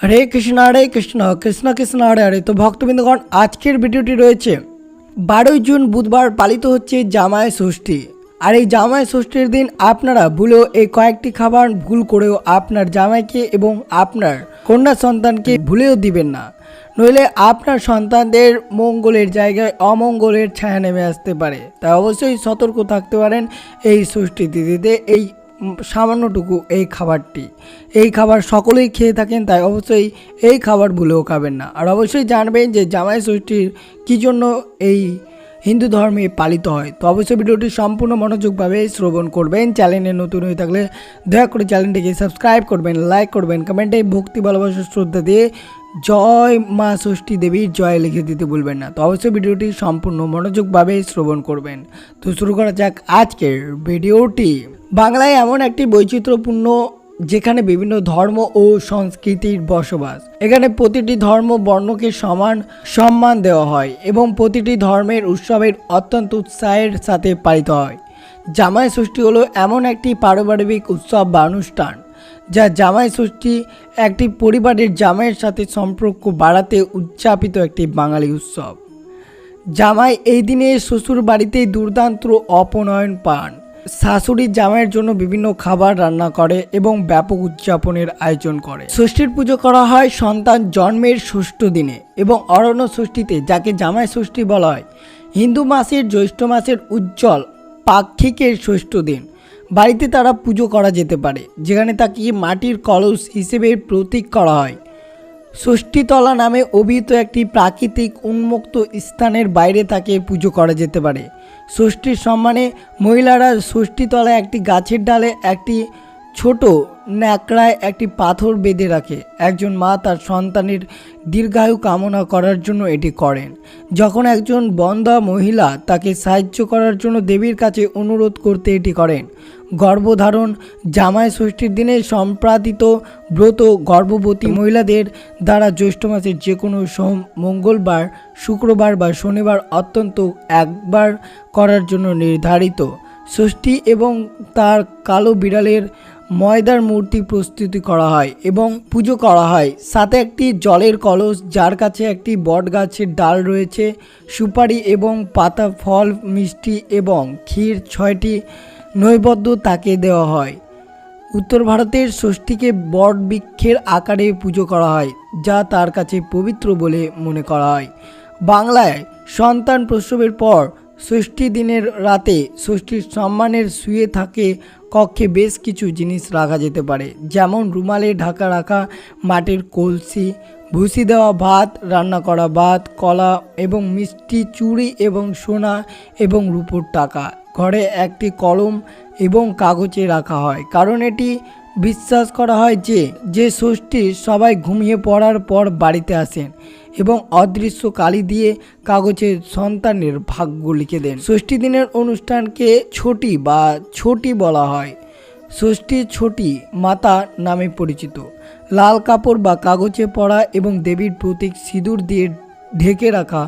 হরে কৃষ্ণ হরে কৃষ্ণ কৃষ্ণ কৃষ্ণ, হরে হরে। তো ভক্তবৃন্দগণ, আজকের ভিডিওটি রয়েছে, বারোই জুন বুধবার পালিত হচ্ছে জামাই ষষ্ঠী। আর এই জামাই ষষ্ঠীর দিন আপনারা ভুলেও এই কয়েকটি খাবার ভুল করেও আপনার জামাইকে এবং আপনার কন্যা সন্তানকে ভুলেও দিবেন না। নইলে আপনার সন্তানদের মঙ্গলের জায়গায় অমঙ্গলের ছায়া নেমে আসতে পারে। তাই অবশ্যই সতর্ক থাকতে পারেন এই ষষ্ঠী তিথিতে, এই সামান্যটুকু এই খাবারটি। এই খাবার সকলেই খেয়ে থাকেন, তাই অবশ্যই এই খাবার ভুলেও খাবেন না। আর অবশ্যই জানবেন যে জামাই ষষ্ঠীর কী জন্য এই হিন্দু ধর্মে পালিত হয়। তো অবশ্যই ভিডিওটি সম্পূর্ণ মনোযোগভাবে শ্রবণ করবেন। চ্যানেলে নতুন হয়ে থাকলে দয়া করে চ্যানেলটিকে সাবস্ক্রাইব করবেন, লাইক করবেন, কমেন্টে ভক্তি, ভালোবাসা, শ্রদ্ধা দিয়ে জয় মা ষষ্ঠী দেবীর জয় লিখে দিতে ভুলবেন না। তো অবশ্যই ভিডিওটি সম্পূর্ণ মনোযোগভাবে শ্রবণ করবেন। তো শুরু করা যাক আজকের ভিডিওটি। বাংলায় এমন একটি বৈচিত্র্যপূর্ণ, যেখানে বিভিন্ন ধর্ম ও সংস্কৃতির বসবাস। এখানে প্রতিটি ধর্ম বর্ণকে সমান সম্মান দেওয়া হয় এবং প্রতিটি ধর্মের উৎসবের অত্যন্ত উৎসাহের সাথে পালিত হয়। জামাই ষষ্ঠী হলো এমন একটি পারিবারিক উৎসব বা অনুষ্ঠান। যা জামাই ষষ্ঠী একটি পরিবারের জামাইয়ের সাথে সম্পর্ক বাড়াতে উদযাপিত একটি বাঙালি উৎসব। জামাই এই দিনে শ্বশুর বাড়িতেই দুর্দান্ত অপনয়ন পান। শাশুড়ির জামাইয়ের জন্য বিভিন্ন খাবার রান্না করে এবং ব্যাপক উদযাপনের আয়োজন করে। ষষ্ঠীর পুজো করা হয় সন্তান জন্মের ষষ্ঠ দিনে এবং অরণ্য ষষ্ঠীতে, যাকে জামাই ষষ্ঠী বলা হয়। হিন্দু মাসের জ্যৈষ্ঠ মাসের উজ্জ্বল পাক্ষিকের ষষ্ঠ দিন। বাড়িতে তারা পুজো করা যেতে পারে, যেখানে তাকে মাটির কলস হিসেবে প্রতীক করা হয়। ষষ্ঠীতলা নামে অভিহিত একটি প্রাকৃতিক উন্মুক্ত স্থানের বাইরে তাকে পুজো করা যেতে পারে। ষষ্ঠীর সম্মানে মহিলারা ষষ্ঠীতলায় একটি গাছের ডালে একটি ছোট ন্যাকড়ায় একটি পাথর বেঁধে রাখে। একজন মা তার সন্তানের দীর্ঘায়ু কামনা করার জন্য এটি করেন। যখন একজন বন্ধা মহিলা তাকে সাহায্য করার জন্য দেবীর কাছে অনুরোধ করতে এটি করেন গর্ভধারণ জামাই ষষ্ঠীর দিনে সম্পাদিত ব্রত গর্ভবতী মহিলাদের দ্বারা জ্যৈষ্ঠ মাসের যে কোনো সোম, মঙ্গলবার, শুক্রবার বা শনিবার অত্যন্ত একবার করার জন্য নির্ধারিত। ষষ্ঠী এবং তার কালো বিড়ালের ময়দার মূর্তি প্রস্তুতি করা হয় এবং পুজো করা হয়। সাথে একটি জলের কলস, যার কাছে একটি বট গাছের ডাল রয়েছে, সুপারি এবং পাতা, ফল, মিষ্টি এবং ক্ষীর ছয়টি নৈবদ্য তাকে দেওয়া হয়। উত্তর ভারতের ষষ্ঠীকে বট বৃক্ষের আকারে পুজো করা হয়, যা তার কাছে পবিত্র বলে মনে করা হয়। বাংলায় সন্তান প্রসবের পর ষষ্ঠী দিনের রাতে ষষ্ঠীর সম্মানের শুয়ে থাকে কক্ষে বেশ কিছু জিনিস রাখা যেতে পারে, যেমন রুমালে ঢাকা রাখা, মাটির কলসি, ভুসি দেওয়া ভাত, রান্না করা ভাত, কলা এবং মিষ্টি, চুড়ি এবং সোনা এবং রূপোর টাকা। ঘরে একটি কলম এবং কাগজে রাখা হয়। কারণ এটি বিশ্বাস করা হয় যে যে ষষ্ঠী সবাই ঘুমিয়ে পড়ার পর বাড়িতে আসেন এবং অদৃশ্য কালি দিয়ে কাগজে সন্তানের ভাগ্য লিখে দেন। ষষ্ঠী দিনের অনুষ্ঠানকে ছোটি বা ছোটি বলা হয়। ষষ্ঠী ছোটি মাতা নামে পরিচিত। লাল কাপড় বা কাগজে পড়া এবং দেবীর প্রতীক সিঁদুর দিয়ে ঢেকে রাখা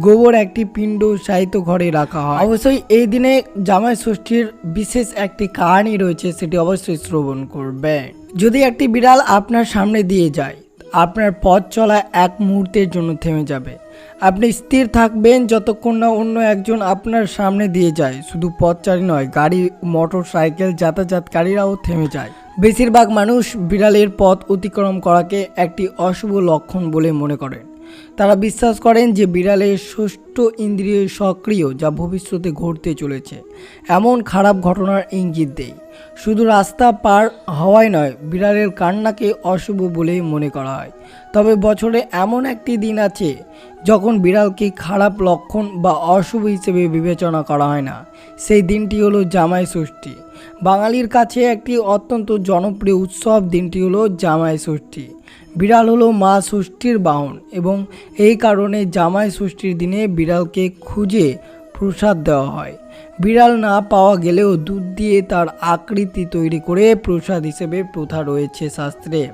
গোবর একটি পিণ্ড সাহিত্য ঘরে রাখা হয়। অবশ্যই এই দিনে জামাই ষষ্ঠীর বিশেষ একটি কাহিনী রয়েছে, সেটি অবশ্যই শ্রবণ করবে। যদি একটি বিড়াল আপনার সামনে দিয়ে যায়, আপনার পথ চলা এক মুহূর্তের জন্য থেমে যাবে। আপনি স্থির থাকবেন যতক্ষণ না অন্য একজন আপনার সামনে দিয়ে যায়। শুধু পথচারী নয়, গাড়ি মোটর সাইকেল যাতায়াতকারীরাও থেমে যায়। বেশিরভাগ মানুষ বিড়ালের পথ অতিক্রম করাকে একটি অশুভ লক্ষণ বলে মনে করেন। তারা বিশ্বাস করেন যে বিড়ালের ষষ্ঠ ইন্দ্রিয় সক্রিয় যা ভবিষ্যতে ঘটতে চলেছে। এমন খারাপ ঘটনার ইঙ্গিত দেয়। শুধু রাস্তা পার হওয়াই নয়, বিড়ালের কান্নাকে অশুভ বলে মনে করা হয়। তবে বছরে এমন একটি দিন আছে যখন বিড়ালকে খারাপ লক্ষণ বা অশুভ হিসেবে বিবেচনা করা হয় না। সেই দিনটি হলো জামাই ষষ্ঠী। বাঙালির কাছে একটি অত্যন্ত জনপ্রিয় উৎসব দিনটি হলো জামাই ষষ্ঠী। বিড়াল হলো মা ষষ্ঠীর বাহন এবং এই কারণে জামাই ষষ্ঠীর দিনে বিড়ালকে খুঁজে প্রসাদ দেওয়া হয়। বিড়াল না পাওয়া গেলেও দুধ দিয়ে তার আকৃতি তৈরি করে প্রসাদ হিসেবে প্রথা রয়েছে শাস্ত্রে।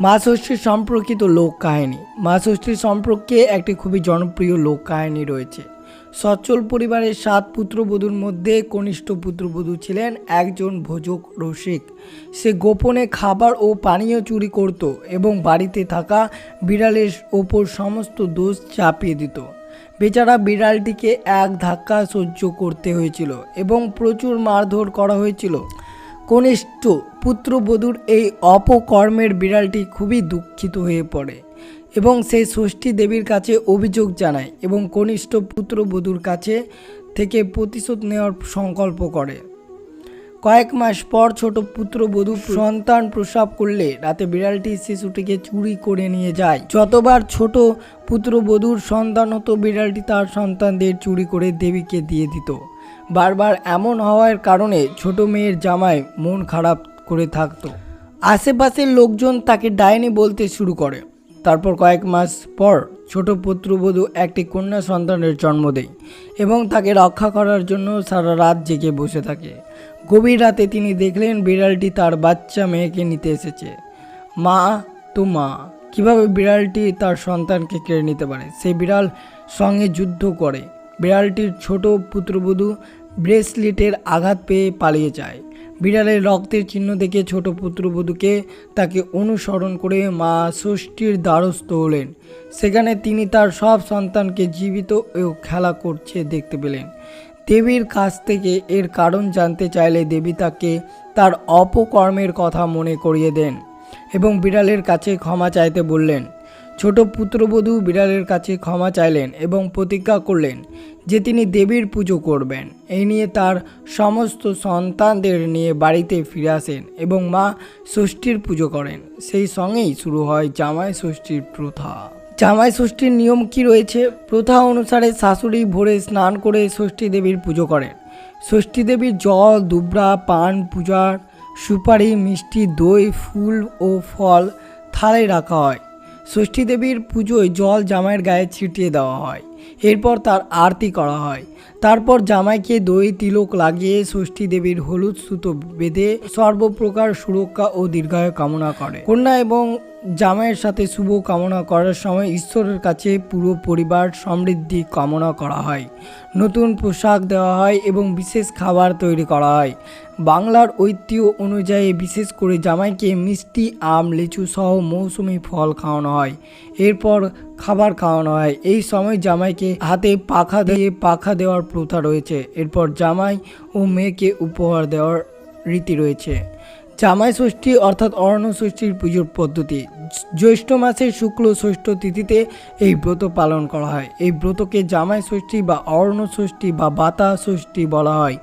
মা ষষ্ঠীর সম্পর্কিত লোক কাহিনী। মা ষষ্ঠীর সম্পর্কে একটি খুবই জনপ্রিয় লোক কাহিনী রয়েছে। সচ্ছল পরিবারের সাত পুত্রবধূর মধ্যে কনিষ্ঠ পুত্রবধূ ছিলেন একজন ভোজক রসিক। সে গোপনে খাবার ও পানীয় চুরি করত এবং বাড়িতে থাকা বিড়ালের ওপর সমস্ত দোষ চাপিয়ে দিত। বেচারা বিড়ালটিকে এক ধাক্কা সহ্য করতে হয়েছিল এবং প্রচুর মারধর করা হয়েছিল। কনিষ্ঠ পুত্রবধূর এই অপকর্মের বিড়ালটি খুবই দুঃখিত হয়ে পড়ে। এবং সে ষষ্ঠী দেবীর কাছে অভিযোগ জানায় এবং কনিষ্ঠ পুত্রবধূর কাছে থেকে প্রতিশোধ নেওয়ার সংকল্প করে। কয়েক মাস পর ছোট পুত্রবধূ সন্তান প্রসব করলে রাতে বিড়ালটি শিশুটিকে চুরি করে নিয়ে যায়। যতবার ছোট পুত্রবধূর সন্তান হতো, বিড়ালটি তার সন্তানদের চুরি করে দেবীকে দিয়ে দিত। বারবার এমন হওয়ার কারণে ছোট মেয়ের জামাই মন খারাপ করে থাকতো। আশেপাশের লোকজন তাকে ডাইনি বলতে শুরু করে। তারপর কয়েক মাস পর ছোট পুত্রবধূ একটি কন্যা সন্তানের জন্ম দেয় এবং তাকে রক্ষা করার জন্য সারা রাত জেগে বসে থাকে। গভীর রাতে তিনি দেখলেন বিড়ালটি তার বাচ্চা মেয়েকে নিতে এসেছে। মা তো মা কীভাবে বিড়ালটি তার সন্তানকে কেড়ে নিতে পারে? সেই বিড়াল সঙ্গে যুদ্ধ করে। বিড়ালটির ছোট পুত্রবধূ ব্রেসলেটের আঘাত পেয়ে পালিয়ে যায়। বিড়ালের রক্তের চিহ্ন দেখে ছোট পুত্রবধূকে তাকে অনুসরণ করে মা ষষ্ঠীর দ্বারস্থ হলেন। সেখানে তিনি তার সব সন্তানকে জীবিত ও খেলা করছে দেখতে পেলেন। দেবীর কাছ থেকে এর কারণ জানতে চাইলে দেবী তাকে তার অপকর্মের কথা মনে করিয়ে দেন এবং বিড়ালের কাছে ক্ষমা চাইতে বললেন ছোট পুত্রবধূ বিড়ালের কাছে ক্ষমা চাইলেন এবং প্রতিজ্ঞা করলেন যে তিনি দেবীর পুজো করবেন। এই নিয়ে তার সমস্ত সন্তানদের নিয়ে বাড়িতে ফিরে আসেন এবং মা ষষ্ঠীর পুজো করেন। সেই সঙ্গেই শুরু হয় জামাই ষষ্ঠীর প্রথা। জামাই ষষ্ঠীর নিয়ম কি রয়েছে? প্রথা অনুসারে শাশুড়ি ভোরে স্নান করে ষষ্ঠী দেবীর পুজো করেন। ষষ্ঠী দেবীর জল দুবরা পান, পূজার সুপারি, মিষ্টি, দই, ফুল ও ফল থালায় রাখা হয়। ষষ্ঠী দেবীর পুজোয় জল জামাইয়ের গায়ে ছিটিয়ে দেওয়া হয়। এরপর তার আরতি করা হয়। তারপর জামাইকে দই, তিলক লাগিয়ে ষষ্ঠী দেবীর হলুদ সুতো বেঁধে সর্বপ্রকার সুরক্ষা ও দীর্ঘায়ু কামনা করে। কন্যা এবং জামাইয়ের সাথে শুভ কামনা করার সময় ঈশ্বরের কাছে পুরো পরিবার সমৃদ্ধি কামনা করা হয়। নতুন পোশাক দেওয়া হয় এবং বিশেষ খাবার তৈরি করা হয়। বাংলার ঐতিহ্য অনুযায়ী বিশেষ করে জামাইকে মিষ্টি, আম, লিচু সহ মৌসুমি ফল খাওয়ানো হয়। এরপর খাবার খাওয়ানো হয়। এই সময় জামাইকে হাতে পাখা দিয়ে পাখা দেওয়ার প্রথা রয়েছে। এরপর জামাই ও মেয়েকে উপহার দেওয়ার রীতি রয়েছে। জামাই ষষ্ঠী অর্থাৎ অরণ্য ষষ্ঠীর পুজোর পদ্ধতি। জ্যৈষ্ঠ মাসের শুক্ল ষষ্ঠ তিথিতে এই ব্রত পালন করা হয়। এই ব্রতকে জামাই ষষ্ঠী বা অরণ্য ষষ্ঠী বা বাতা ষষ্ঠী বলা হয়।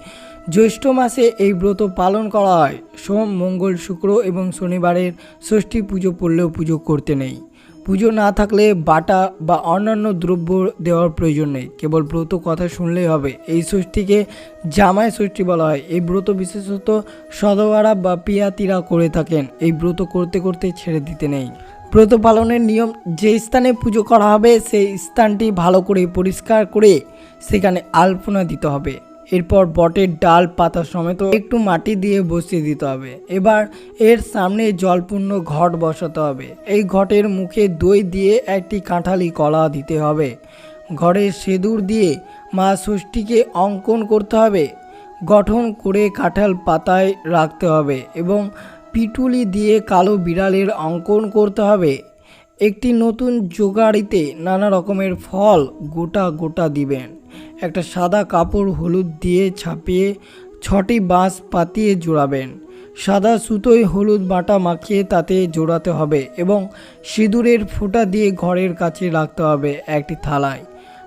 জ্যৈষ্ঠ মাসে এই ব্রত পালন করা হয়। সোম, মঙ্গল, শুক্র এবং শনিবারের ষষ্ঠী পুজো পড়লেও পুজো করতে নেই। পুজো না থাকলে বাটা বা অন্যান্য দ্রব্য দেওয়ার প্রয়োজন নেই। কেবল ব্রত কথা শুনলেই হবে। এই ষষ্ঠীকে জামাই ষষ্ঠী বলা হয়। এই ব্রত বিশেষত সদবারা বা পিয়াতিরা করে থাকেন। এই ব্রত করতে করতে ছেড়ে দিতে নেই। ব্রত পালনের নিয়ম, যে স্থানে পুজো করা হবে, সেই স্থানটি ভালো করে পরিষ্কার করে সেখানে আলপনা দিতে হবে। এরপর বটের ডাল, পাতা সমেত একটু মাটি দিয়ে বসিয়ে দিতে হবে। এবার এর সামনে জলপূর্ণ ঘট বসাতে হবে। এই ঘটের মুখে দই দিয়ে একটি কাঁঠালি কলা দিতে হবে। ঘরের সেঁদুর দিয়ে মা ষষ্ঠীকে অঙ্কন করতে হবে। গঠন করে কাঁঠাল পাতায় রাখতে হবে এবং পিটুলি দিয়ে কালো বিড়ালের অঙ্কন করতে হবে। একটি নতুন জোগাড়িতে নানা রকমের ফল গোটা গোটা দিবেন। একটা সাদা কাপড় হলুদ দিয়ে ছাপিয়ে ছটি বাঁশ পাতিয়ে জোড়াবেন। সাদা সুতোয় হলুদ বাটা মাখিয়ে তাতে জোড়াতে হবে এবং সিঁদুরের ফোঁটা দিয়ে ঘরের কাছে রাখতে হবে একটি থালায়।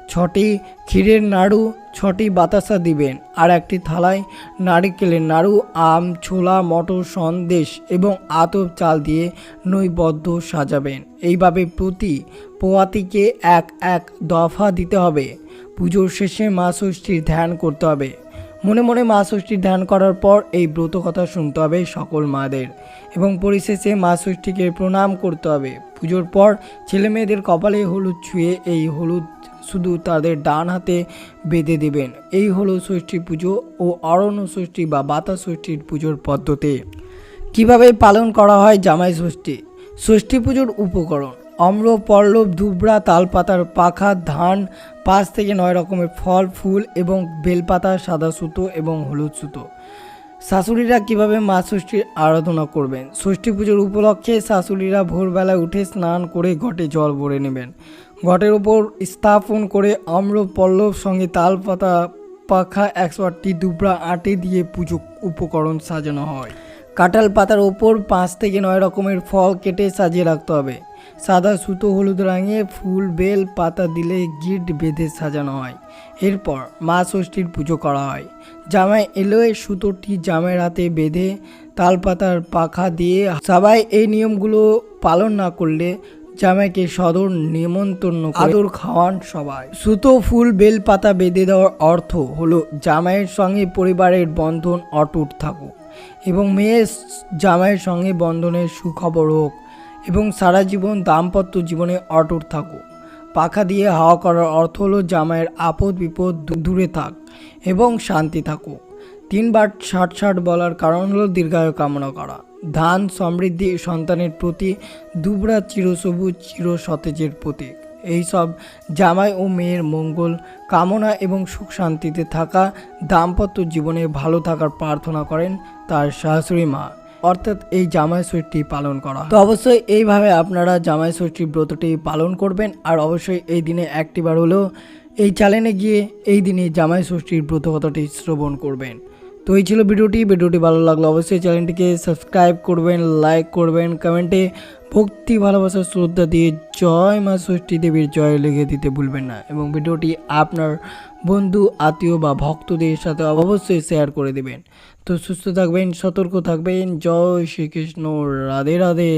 ছটি ক্ষীরের নাড়ু, ছটি বাতাসা দিবেন, আর একটি থালায় নারিকেলের নাড়ু, আম, ছোলা, মটর, সন্দেশ এবং আতপ চাল দিয়ে নৈবদ্ধ সাজাবেন। এইভাবে প্রতি পোয়াতিকে এক এক দফা দিতে হবে। পুজোর শেষে মা ষষ্ঠীর ধ্যান করতে হবে। মনে মনে মা ষষ্ঠীর ধ্যান করার পর এই ব্রত কথা শুনতে হবে সকল মাদের এবং পরিশেষে মা ষষ্ঠীকে প্রণাম করতে হবে। পুজোর পর ছেলে মেয়েদের কপালে হলুদ ছুঁয়ে এই হলুদ শুধু তাদের ডান হাতে বেঁধে দেবেন। এই হলো ষষ্ঠী পুজো ও অরণ্য ষষ্ঠী বা বাতা ষষ্ঠীর পুজোর পদ্ধতি। কীভাবে পালন করা হয় জামাই ষষ্ঠী? ষষ্ঠী পুজোর উপকরণ অম্র পল্লব দুবরা তালপাতার পাখা, ধান, পাঁচ থেকে নয় রকমের ফল, ফুল এবং বেলপাতা, সাদা সুতো এবং হলুদ সুতো। শাশুড়িরা কীভাবে মা ষষ্ঠীর আরাধনা করবেন? ষষ্ঠী পুজোর উপলক্ষে শাশুড়িরা ভোরবেলায় উঠে স্নান করে ঘটে জল ভরে নেবেন। ঘটের উপর স্থাপন করে আম্র পল্লব সঙ্গে তাল পাতা পাখা একশো আটটি দুবরা আটে দিয়ে পুজো উপকরণ সাজানো হয়। কাঁঠাল পাতার ওপর পাঁচ থেকে নয় রকমের ফল কেটে সাজিয়ে রাখতে হবে। সাদা সুতো, হলুদ রঙে ফুল, বেল, পাতা দিলে গিট বেঁধে সাজানো হয়। এরপর মা ষষ্ঠীর পুজো করা হয়। জামাই এলো সুতোটি জামাইয়ের হাতে বেঁধে তালপাতার পাখা দিয়ে সবাই এই নিয়মগুলো পালন না করলে জামাইকে সদর নিমন্ত্রণ আদর খাওয়ান সবাই। সুতো ফুল বেল পাতা বেঁধে দেওয়ার অর্থ হলো জামাইয়ের সঙ্গে পরিবারের বন্ধন অটুট থাকুক এবং মেয়ের জামাইয়ের সঙ্গে বন্ধনের সুখবর হোক এবং সারা জীবন দাম্পত্য জীবনে অটুট থাকুক। পাখা দিয়ে হাওয়া করার অর্থ হলো জামাইয়ের আপদ বিপদ দূরে থাক এবং শান্তি থাকুক। তিনবার ষাট ষাট বলার কারণ হলো দীর্ঘায়ু কামনা করা। ধান সমৃদ্ধি সন্তানের প্রতি দুবরা চিরসবুজ চির সতেজের প্রতীক। এইসব জামাই ও মেয়ের মঙ্গল কামনা এবং সুখ শান্তিতে থাকা দাম্পত্য জীবনে ভালো থাকার প্রার্থনা করেন তার শাশুড়ি মা। অর্থাৎ এই জামাই ষষ্ঠী পালন করা তো অবশ্যই এইভাবে আপনারা জামাই ষষ্ঠী ব্রতটি পালন করবেন আর অবশ্যই এই দিনে একটিবার হলেও এই চ্যানেলে গিয়ে এই দিনে জামাই ষষ্ঠীর ব্রত কথাটি শ্রবণ করবেন। তো এই ছিল ভিডিওটি। ভিডিওটি ভালো লাগল অবশ্যই চ্যানেলটিকে সাবস্ক্রাইব করবেন, লাইক করবেন, কমেন্টে ভক্তি, ভালোবাসা, শ্রদ্ধা দিয়ে জয় মা ষষ্ঠী দেবীর জয় লিখে দিতে ভুলবেন না এবং ভিডিওটি আপনার বন্ধু, আত্মীয় বা ভক্তদের সাথে অবশ্যই শেয়ার করে দেবেন। তো সুস্থ থাকবেন, সতর্ক থাকবেন। জয় শ্রীকৃষ্ণ। রাধে রাধে।